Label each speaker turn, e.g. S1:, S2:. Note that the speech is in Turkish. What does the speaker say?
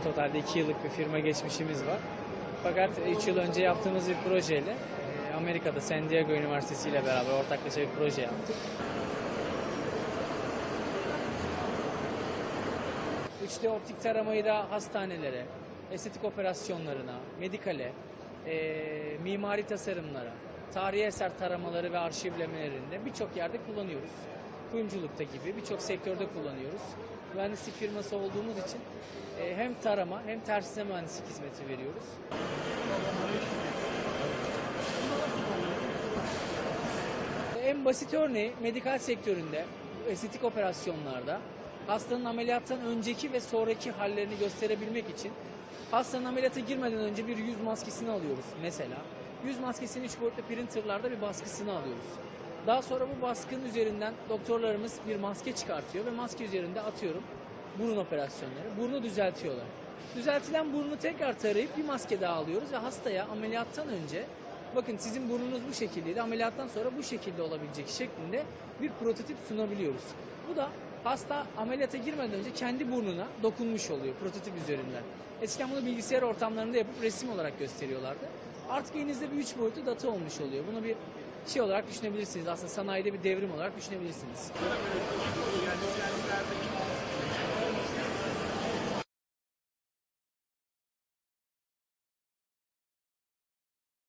S1: E, totalde 2 yıllık bir firma geçmişimiz var. Fakat 3 yıl önce yaptığımız bir projeyle e, Amerika'da San Diego Üniversitesi ile beraber ortaklaşa bir proje yaptık. Üçte optik taramayı da hastanelere, estetik operasyonlarına, medikale, e, mimari tasarımlara, tarihi eser taramaları ve arşivlemelerinde birçok yerde kullanıyoruz. Kuyumculukta gibi birçok sektörde kullanıyoruz. Mühendislik firması olduğumuz için e, hem tarama hem tersine mühendislik hizmeti veriyoruz. En basit örneği medikal sektöründe, estetik operasyonlarda hastanın ameliyattan önceki ve sonraki hallerini gösterebilmek için hastanın ameliyata girmeden önce bir yüz maskesini alıyoruz mesela. Yüz maskesinin üç boyutlu printerlarda bir baskısını alıyoruz. Daha sonra bu baskının üzerinden doktorlarımız bir maske çıkartıyor ve maske üzerinde atıyorum burun operasyonları. Burnu düzeltiyorlar. Düzeltilen burnu tekrar tarayıp bir maske daha alıyoruz ve hastaya ameliyattan önce bakın sizin burnunuz bu şekildeydi ameliyattan sonra bu şekilde olabilecek şeklinde bir prototip sunabiliyoruz. Bu da hasta ameliyata girmeden önce kendi burnuna dokunmuş oluyor prototip üzerinden. Eskiden bunu bilgisayar ortamlarında yapıp resim olarak gösteriyorlardı. Artık elinizde bir üç boyutlu data olmuş oluyor. Bunu bir şey olarak düşünebilirsiniz. Aslında sanayide bir devrim olarak düşünebilirsiniz.